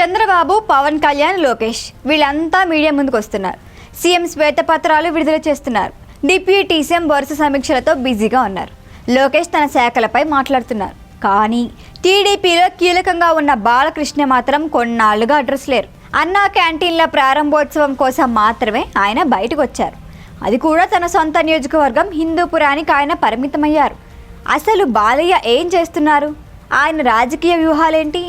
చంద్రబాబు పవన్ కళ్యాణ్ లోకేష్ వీళ్ళంతా మీడియా ముందుకు వస్తున్నారు. సీఎం శ్వేతపత్రాలు విడుదల చేస్తున్నారు. డిప్యూటీ సీఎం వరుస సమీక్షలతో బిజీగా ఉన్నారు. లోకేష్ తన శాఖలపై మాట్లాడుతున్నారు. కానీ టీడీపీలో కీలకంగా ఉన్న బాలకృష్ణ మాత్రం కొన్నాళ్ళుగా అడ్రస్ లేరు. అన్నా క్యాంటీన్ల ప్రారంభోత్సవం కోసం మాత్రమే ఆయన బయటకు వచ్చారు అది కూడా తన సొంత నియోజకవర్గం హిందూపురానికి ఆయన పరిమితమయ్యారు. అసలు బాలయ్య ఏం చేస్తున్నారు? ఆయన రాజకీయ వ్యూహాలేంటి?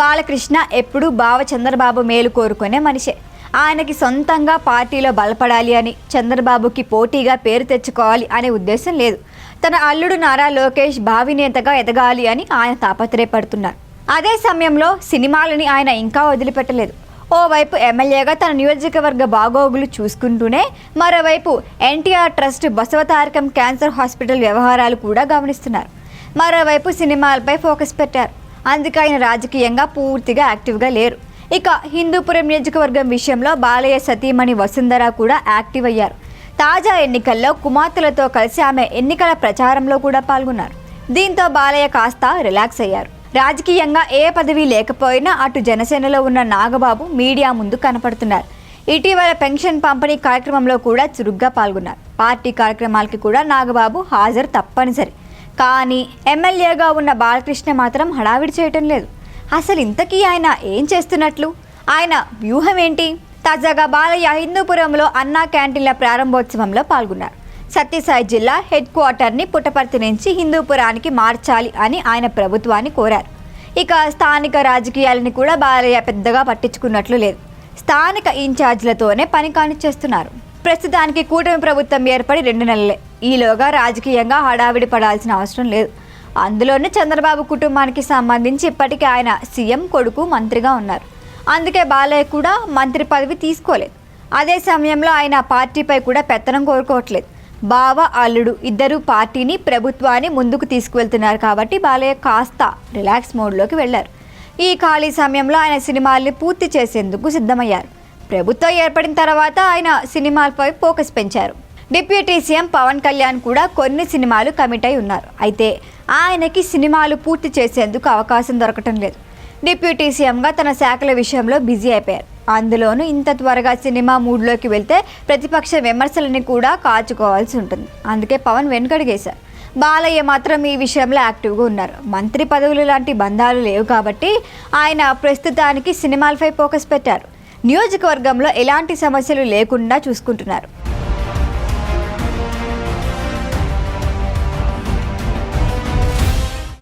బాలకృష్ణ ఎప్పుడూ బావ చంద్రబాబు మేలు కోరుకునే మనిషే. ఆయనకి సొంతంగా పార్టీలో బలపడాలి అని చంద్రబాబుకి పోటీగా పేరు తెచ్చుకోవాలి అనే ఉద్దేశం లేదు. తన అల్లుడు నారా లోకేష్ భావి నేతగా ఎదగాలి అని ఆయన తాపత్రయపడుతున్నారు. అదే సమయంలో సినిమాలని ఆయన ఇంకా వదిలిపెట్టలేదు. ఓవైపు ఎమ్మెల్యేగా తన నియోజకవర్గ బాగోగులు చూసుకుంటూనే మరోవైపు NTR trust Basavatarakam cancer hospital వ్యవహారాలు కూడా గమనిస్తున్నారు. మరోవైపు సినిమాలపై ఫోకస్ పెట్టారు. అందుకే ఆయన రాజకీయంగా పూర్తిగా యాక్టివ్గా లేరు. ఇక హిందూపురం నియోజకవర్గం విషయంలో బాలయ్య సతీమణి వసుంధర కూడా యాక్టివ్ అయ్యారు. తాజా ఎన్నికల్లో కుమార్తెలతో కలిసి ఆమె ఎన్నికల ప్రచారంలో కూడా పాల్గొన్నారు. దీంతో బాలయ్య కాస్త రిలాక్స్ అయ్యారు. రాజకీయంగా ఏ పదవి లేకపోయినా అటు జనసేనలో ఉన్న నాగబాబు మీడియా ముందు కనపడుతున్నారు. ఇటీవల పెన్షన్ పంపిణీ కార్యక్రమంలో కూడా చురుగ్గా పాల్గొన్నారు. పార్టీ కార్యక్రమాలకి కూడా నాగబాబు హాజరు తప్పనిసరి. కానీ ఎమ్మెల్యేగా ఉన్న బాలకృష్ణ మాత్రం హడావిడి చేయటం లేదు. అసలు ఇంతకీ ఆయన ఏం చేస్తున్నట్లు? ఆయన వ్యూహం ఏంటి? తాజాగా బాలయ్య హిందూపురంలో అన్నా క్యాంటీన్ల ప్రారంభోత్సవంలో పాల్గొన్నారు. సత్యసాయి జిల్లా హెడ్ క్వార్టర్ని పుట్టపర్తి నుంచి హిందూపురానికి మార్చాలి అని ఆయన ప్రభుత్వాన్ని కోరారు. ఇక స్థానిక రాజకీయాలని కూడా బాలయ్య పెద్దగా పట్టించుకున్నట్లు లేదు. స్థానిక ఇన్ఛార్జీలతోనే పని కానిచ్చేస్తున్నారు. ప్రస్తుతానికి కూటమి ప్రభుత్వం ఏర్పడి రెండు నెలలే. ఈలోగా రాజకీయంగా హడావిడి పడాల్సిన అవసరం లేదు. అందులోనే చంద్రబాబు కుటుంబానికి సంబంధించి ఇప్పటికే ఆయన సీఎం కొడుకు మంత్రిగా ఉన్నారు. అందుకే బాలయ్య కూడా మంత్రి పదవి తీసుకోలేదు. అదే సమయంలో ఆయన పార్టీపై కూడా పెత్తనం కోరుకోవట్లేదు. బావ అల్లుడు ఇద్దరు పార్టీని ప్రభుత్వాన్ని ముందుకు తీసుకువెళ్తున్నారు కాబట్టి బాలయ్య కాస్త రిలాక్స్ మోడ్లోకి వెళ్ళారు. ఈ ఖాళీ సమయంలో ఆయన సినిమాల్ని పూర్తి చేసేందుకు సిద్ధమయ్యారు. ప్రభుత్వం ఏర్పడిన తర్వాత ఆయన సినిమాలపై ఫోకస్ పెంచారు. డిప్యూటీ సీఎం పవన్ కళ్యాణ్ కూడా కొన్ని సినిమాలు కమిట్ అయి ఉన్నారు. అయితే ఆయనకి సినిమాలు పూర్తి చేసేందుకు అవకాశం దొరకటం లేదు. డిప్యూటీ సీఎంగా తన శాఖల విషయంలో బిజీ అయిపోయారు. అందులోనూ ఇంత త్వరగా సినిమా మూడ్లోకి వెళ్తే ప్రతిపక్ష విమర్శలని కూడా కాచుకోవాల్సి ఉంటుంది. అందుకే పవన్ వెనుకడిగేశారు. బాలయ్య మాత్రం ఈ విషయంలో యాక్టివ్గా ఉన్నారు. మంత్రి పదవులు లాంటి బంధాలు లేవు కాబట్టి ఆయన ప్రస్తుతానికి సినిమాలపై ఫోకస్ పెట్టారు. నియోజకవర్గంలో ఎలాంటి సమస్యలు లేకుండా చూసుకుంటున్నారు.